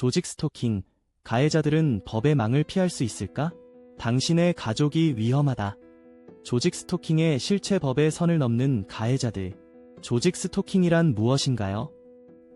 조직 스토킹, 가해자들은 법의 망을 피할 수 있을까? 당신의 가족이 위험하다. 조직 스토킹의 실체 법의 선을 넘는 가해자들. 조직 스토킹이란 무엇인가요?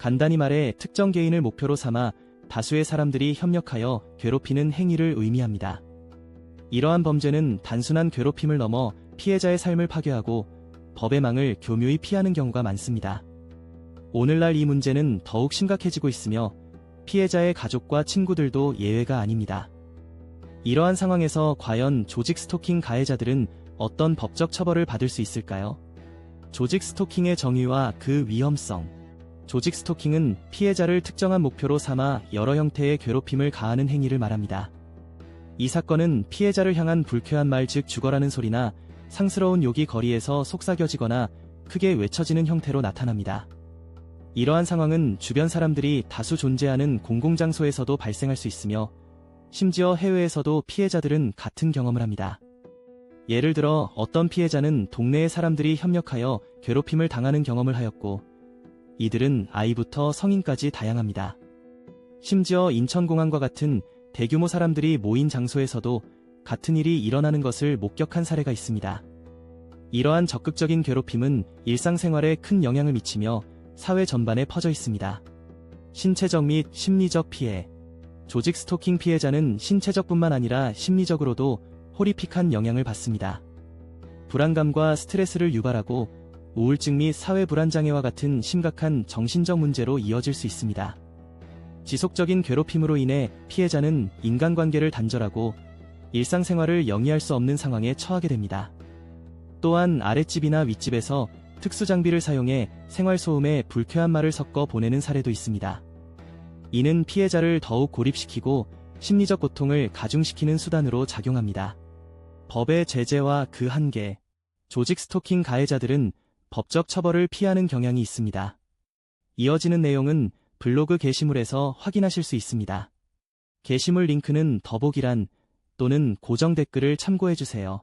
간단히 말해 특정 개인을 목표로 삼아 다수의 사람들이 협력하여 괴롭히는 행위를 의미합니다. 이러한 범죄는 단순한 괴롭힘을 넘어 피해자의 삶을 파괴하고 법의 망을 교묘히 피하는 경우가 많습니다. 오늘날 이 문제는 더욱 심각해지고 있으며 피해자의 가족과 친구들도 예외가 아닙니다. 이러한 상황에서 과연 조직 스토킹 가해자들은 어떤 법적 처벌을 받을 수 있을까요? 조직 스토킹의 정의와 그 위험성. 조직 스토킹은 피해자를 특정한 목표로 삼아 여러 형태의 괴롭힘을 가하는 행위를 말합니다. 이 사건은 피해자를 향한 불쾌한 말 즉 죽어라는 소리나 상스러운 욕이 거리에서 속삭여지거나 크게 외쳐지는 형태로 나타납니다. 이러한 상황은 주변 사람들이 다수 존재하는 공공장소에서도 발생할 수 있으며 심지어 해외에서도 피해자들은 같은 경험을 합니다. 예를 들어 어떤 피해자는 동네의 사람들이 협력하여 괴롭힘을 당하는 경험을 하였고 이들은 아이부터 성인까지 다양합니다. 심지어 인천공항과 같은 대규모 사람들이 모인 장소에서도 같은 일이 일어나는 것을 목격한 사례가 있습니다. 이러한 적극적인 괴롭힘은 일상생활에 큰 영향을 미치며 사회 전반에 퍼져 있습니다. 신체적 및 심리적 피해. 조직 스토킹 피해자는 신체적뿐만 아니라 심리적으로도 호리픽한 영향을 받습니다. 불안감과 스트레스를 유발하고 우울증 및 사회 불안장애와 같은 심각한 정신적 문제로 이어질 수 있습니다. 지속적인 괴롭힘으로 인해 피해자는 인간관계를 단절하고 일상생활을 영위할 수 없는 상황에 처하게 됩니다. 또한 아랫집이나 윗집에서 특수 장비를 사용해 생활소음에 불쾌한 말을 섞어 보내는 사례도 있습니다. 이는 피해자를 더욱 고립시키고 심리적 고통을 가중시키는 수단으로 작용합니다. 법의 제재와 그 한계, 조직 스토킹 가해자들은 법적 처벌을 피하는 경향이 있습니다. 이어지는 내용은 블로그 게시물에서 확인하실 수 있습니다. 게시물 링크는 더보기란 또는 고정 댓글을 참고해주세요.